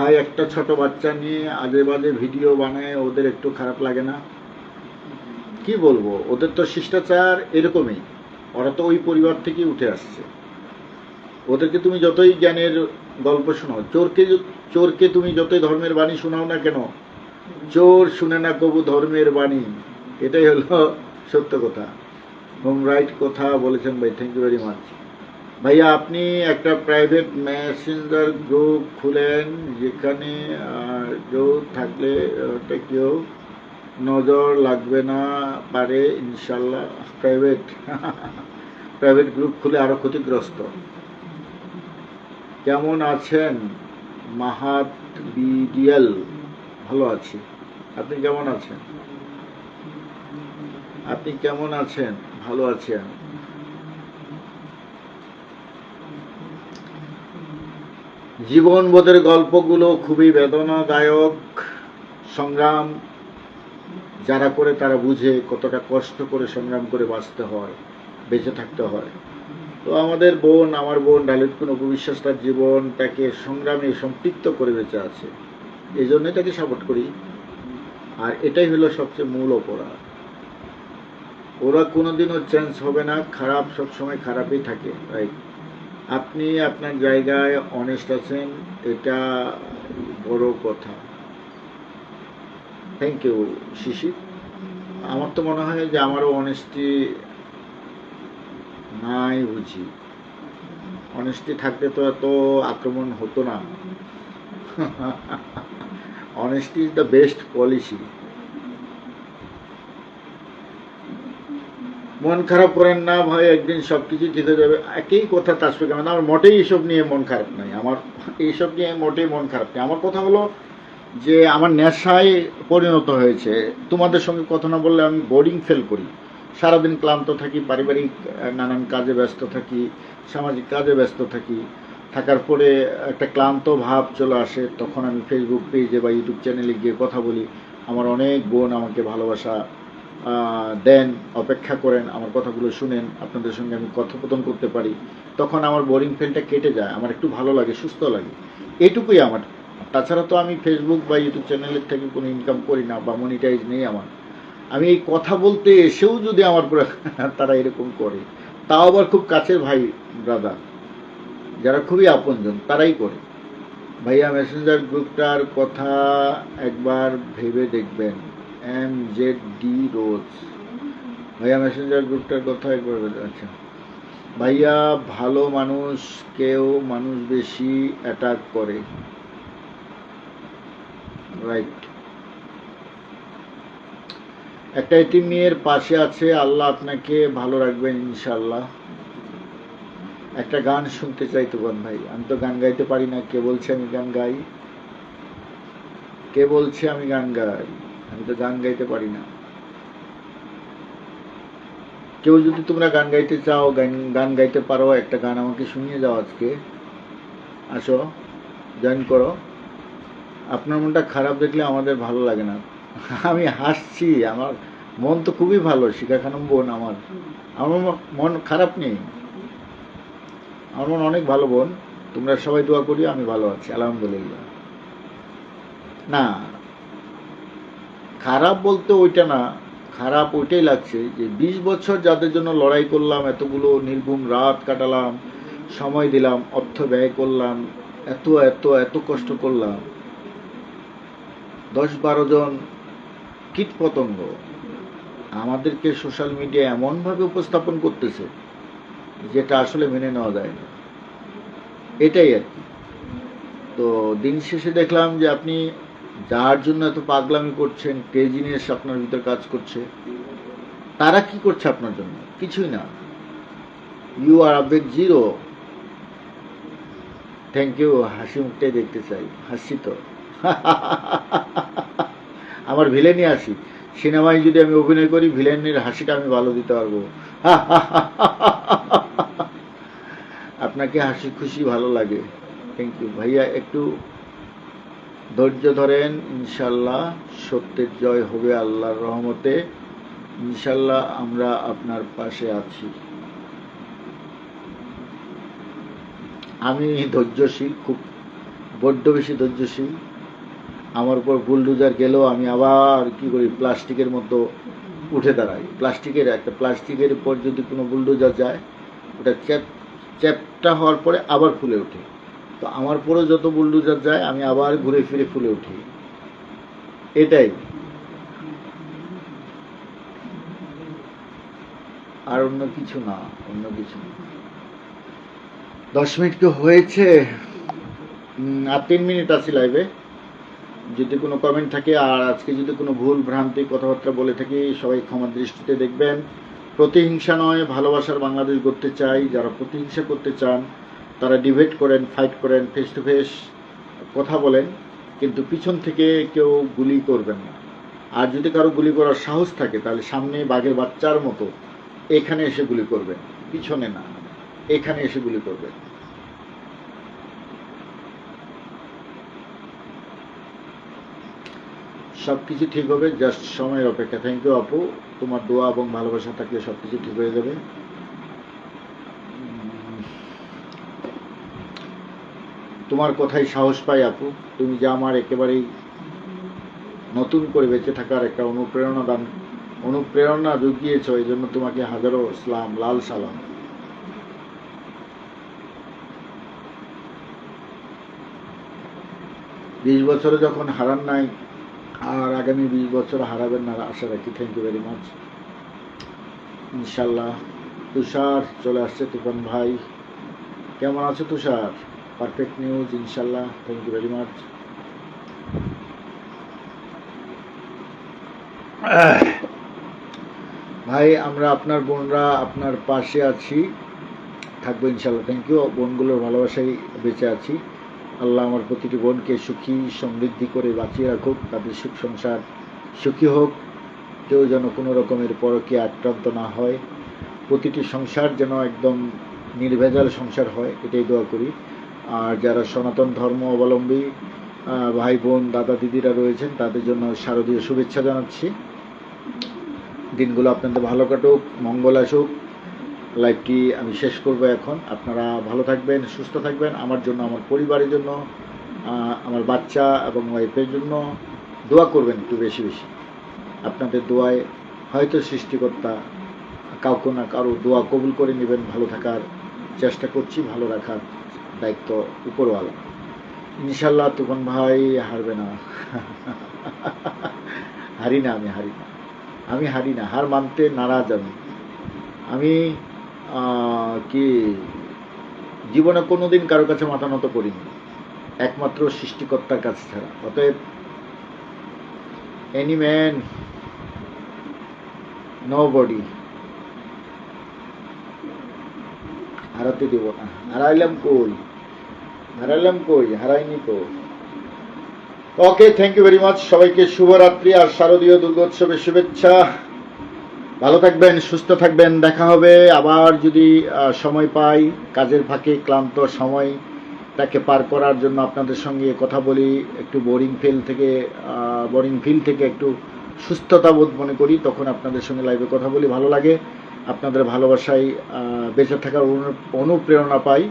ভাই, একটা ছোট বাচ্চা নিয়ে আজে বাজে ভিডিও বানায়, ওদের একটু খারাপ লাগে না। কি বলব? ওদের তো শিষ্টাচার এরকমই। ওরা তো ওই পরিবার থেকেই উঠে আসছে। ওদেরকে তুমি যতই জ্ঞানের গল্প শোনাও, চোরকে চোরকে তুমি যতই ধর্মের বাণী শোনাও না কেন, চোর শুনে না কবু ধর্মের বাণী। এটাই হলো সত্য কথা। হোম রাইট কথা বলেছেন ভাই থ্যাংক ইউ ভেরি মাচ ভাইয়া, আপনি একটা প্রাইভেট মেসেঞ্জার গ্রুপ খুলেন যেখানে কেউ থাকলে ওটা কেউ নজর লাগবে না, পারে ইনশাল্লাহ প্রাইভেট প্রাইভেট গ্রুপ খুলে আরও ক্ষতিগ্রস্ত। কেমন আছেন? মাহাত বিডিএল, ভালো আছি। আপনি কেমন আছেন? আপনি কেমন আছেন? ভালো আছি আমি। জীবনবোধের গল্পগুলো খুবই বেদনাদায়ক, সংগ্রাম যারা করে তারা বুঝে কতটা কষ্ট করে সংগ্রাম করে বাঁচতে হয়, বেঁচে থাকতে হয়। তো আমাদের বোন, আমার বোন ডালিতকুন উপবিশ্বাস তার জীবন তাকে সংগ্রামে সম্পৃক্ত করে বেঁচে আছে। এই জন্যই তাকে সাপোর্ট করি। আর এটাই হলো সবচেয়ে মূল অপরাধ। ওরা কোনোদিনও চেঞ্জ হবে না, খারাপ সবসময় খারাপই থাকে রাইট আপনি আপনার জায়গায় অনেস্ট আছেন, এটা বড় কথা। থ্যাংক ইউ শিশির আমার তো মনে হয় যে আমারও অনেস্টি নাই বুঝি। অনেস্টি থাকলে তো এত আক্রমণ হতো না। Honesty is the best policy মন খারাপ করেন না, ভাই, একদিন সব কিছু হয়ে যাবে। একই কথা তাসফিক আহমেদ আমার। মোটেই এইসব নিয়ে মন খারাপ নাই। আমার এইসব নিয়ে মোটেই মন খারাপ নেই। আমার কথা হলো যে, আমার নেশায় পরিণত হয়েছে। তোমাদের সঙ্গে কথা না বললে আমি বোর্ডিং ফেল করি। সারাদিন ক্লান্ত থাকি, পারিবারিক নানান কাজে ব্যস্ত থাকি, সামাজিক কাজে ব্যস্ত থাকি। থাকার পরে একটা ক্লান্ত ভাব চলে আসে। তখন আমি ফেসবুক পেজে বা ইউটিউব চ্যানেলে গিয়ে কথা বলি। আমার অনেক বোন আমাকে ভালোবাসা দেন অপেক্ষা করেন, আমার কথাগুলো শুনেন, আপনাদের সঙ্গে আমি কথোপকথন করতে পারি। তখন আমার বোরিং ফেলটা কেটে যায়, আমার একটু ভালো লাগে, সুস্থ লাগে। এটুকুই আমার। তাছাড়া তো আমি ফেসবুক বা ইউটিউব চ্যানেলের থেকে কোনো ইনকাম করি না বা মনিটাইজ নেই আমার। আমি এই কথা বলতে এসেও যদি আমার তারা এরকম করে, তাও আবার খুব কাছের ভাই দাদা যারা খুবই আপনজন, তারাই করে। ভাইয়া মেসেঞ্জার গ্রুপটার কথা একবার ভেবে দেখবেন। এম জেড ডি রোজ ভাইয়া মেসেঞ্জার গ্রুপটার কথা একবার আচ্ছা। ভাইয়া, ভালো মানুষকেও মানুষ বেশি অ্যাটাক করে। রাইট একটা এটি মেয়ের পাশে আছে, আল্লাহ আপনাকে ভালো রাখবেন ইনশাল্লাহ একটা গান শুনতে চাই তো বোন ভাই। আমি তো গান গাইতে পারি না, কে বলছে আমি গান গাই? কে বলছে আমি গান গাই? আমি তো গান গাইতে পারি না। কেউ যদি তোমরা গান গাইতে চাও, গান গাইতে পারো, একটা গান আমাকে শুনিয়ে যাও আজকে। আসো জয়েন করো। আপনার মনটা খারাপ দেখলে আমাদের ভালো লাগে না। আমি হাসছি, আমার মন তো খুবই ভালো শিখা খানম বোন আমার। আমার মন খারাপ নেই। আমার মন অনেক ভালো বোন। তোমরা সবাই দোয়া করি আমি ভালো আছি, আলহামদুলিল্লাহ। না খারাপ বলতে ওইটা না, খারাপ ওইটাই লাগছে যে বিশ বছর যাদের জন্য লড়াই করলাম, এতগুলো নির্ঘুম রাত কাটালাম, সময় দিলাম, অর্থ ব্যয় করলাম, এত এত এত কষ্ট করলাম। দশ বারো জন কীট পতঙ্গ আমাদেরকে সোশ্যাল মিডিয়া এমনভাবে উপস্থাপন করতেছে যেটা আসলে মেনে নেওয়া যায় না। এটাই আর কি। তো দিন শেষে দেখলাম যে আপনি যার জন্য এত পাগলামি করছেন ক্রেজিনেস আপনার ভিতর কাজ করছে? তারা কি করছে আপনার জন্য? কিছুই না। ইউ আর আবেগ জিরো থ্যাংক ইউ হাসি মুখটাই দেখতে চাই। হাসি তো। আমার ভিলেনই হাসি। সিনেমায় যদি আমি অভিনয় করি ভিলেনের হাসিটা আমি ভালো দিতে পারব। আপনাকে হাসি খুশি ভালো লাগে। থ্যাংক ইউ ভাইয়া, একটু ধৈর্য ধরেন ইনশাল্লাহ সত্যের জয় হবে আল্লাহর রহমতে। ইনশাল্লাহ আমরা আপনার পাশে আছি। আমি ধৈর্যশীল, খুব বড্ড বেশি ধৈর্যশীল। আমার উপর বুলডোজার গেলেও আমি আবার কি করি, প্লাস্টিকের মতো উঠে দাঁড়াই। প্লাস্টিকের একটা, প্লাস্টিকের উপর যদি কোনো বুলডোজার যায়, ওটা চ্যাপ, চ্যাপটা হওয়ার পরে আবার ফুলে ওঠে। তো আমার পরে যত বুলডুজার যায়, আমি আবার ঘুরে ফিরে ফুলে উঠি। এটাই। আর অন্য কিছু না, অন্য কিছু না। দশ মিনিট কি হয়েছে। আর তিন মিনিট আছি লাইভে যদি কোনো কমেন্ট থাকে, আর আজকে যদি কোনো ভুল, ভ্রান্তি, কথাবার্তা বলে থাকি, সবাই ক্ষমা দৃষ্টিতে দেখবেন। প্রতিহিংসা নয়, ভালোবাসার বাংলাদেশ গড়তে চাই। যারা প্রতিহিংসা করতে চান তারা ডিবেট করেন ফাইট করেন ফেস টু ফেস কথা বলেন, কিন্তু পিছন থেকে কেউ গুলি করবেন না। আর যদি কারও গুলি করার সাহস থাকে, তাহলে সামনে বাঘের বাচ্চার মতো এখানে এসে গুলি করবেন, পিছনে না, এখানে এসে গুলি করবেন। সব কিছু ঠিক হবে জাস্ট সময়ের অপেক্ষা। থ্যাংক ইউ আপু। তোমার দোয়া এবং ভালোবাসা থাকলে সব কিছু ঠিক হয়ে যাবে। তোমার কথাই সাহস পাই আপু। তুমি যে আমার একেবারেই নতুন করে বেঁচে থাকার একটা অনুপ্রেরণা দান, অনুপ্রেরণা জুগিয়েছ, এই জন্য তোমাকে হাজারো ইসলাম লাল সালাম। বিশ বছরে যখন হারান নাই, আর আগামী বিশ বছর হারাবেন না, আশা রাখি। থ্যাংক ইউ ভেরি মাচ ইনশাল্লাহ তুষার চলে আসছে, তুফান ভাই। কেমন আছো তুষার? পারফেক্ট নিউজ ইনশাল্লাহ থ্যাংক ইউ ভেরি মাচ ভাই আমরা আপনার বোনরা আপনার পাশে আছি। থাকব ইনশাল্লাহ থ্যাংক ইউ বোনগুলোর ভালোবাসাই বেঁচে আছি। আল্লাহ আমার প্রতিটি বোনকে সুখী সমৃদ্ধি করে বাঁচিয়ে রাখুক তাদের সুখ সংসার সুখী হোক। কেউ যেন কোনো রকমের পরকে আক্রান্ত না হয়। প্রতিটি সংসার যেন একদম নির্ভেজাল সংসার হয় এটাই দোয়া করি। আর যারা সনাতন ধর্ম অবলম্বী ভাই বোন, দাদা দিদিরা রয়েছেন, তাদের জন্য শারদীয় শুভেচ্ছা জানাচ্ছি। দিনগুলো আপনাদের ভালো কাটুক, মঙ্গল আসুক। লাইভটি আমি শেষ করব এখন। আপনারা ভালো থাকবেন, সুস্থ থাকবেন, আমার জন্য, আমার পরিবারের জন্য আমার বাচ্চা এবং ওয়াইফের জন্য দোয়া করবেন একটু বেশি বেশি। আপনাদের দোয়ায় হয়তো সৃষ্টিকর্তা কাউকে না কারও দোয়া কবুল করে নেবেন, ভালো থাকার চেষ্টা করছি, ভালো রাখার দায়িত্ব উপরওয়ালা। ইনশাল্লাহ তুফান ভাই হারবে না। হারি না, আমি হারি না। আমি হারি না, হার মানতে নারাজ আমি। আমি কি, জীবনে কোনোদিন কারও কাছে মাথা নত করিনি। একমাত্র সৃষ্টিকর্তার কাছে ছাড়া। অতএব এনি ম্যান নো বডি হারাতে দেব না। হারাইলাম কই? হারাইলাম কই? হারাইনি তো okay thank you very much সবাইকে শুভরাত্রি আর শারদীয় দুর্গোৎসবের শুভেচ্ছা। ভালো থাকবেন, সুস্থ থাকবেন। দেখা হবে আবার যদি সময় পাই। কাজের ফাঁকে ক্লান্ত সময়টাকে পার করার জন্য আপনাদের সঙ্গে কথা বলি। একটু বোরিং ফিল থেকে বোরিং ফিল থেকে একটু সুস্থতা বোধ মনে করি। তখন আপনাদের সঙ্গে লাইভে কথা বলি, ভালো লাগে। আপনাদের ভালোবাসায় বেঁচে থাকার অনু- অনুপ্রেরণা পাই।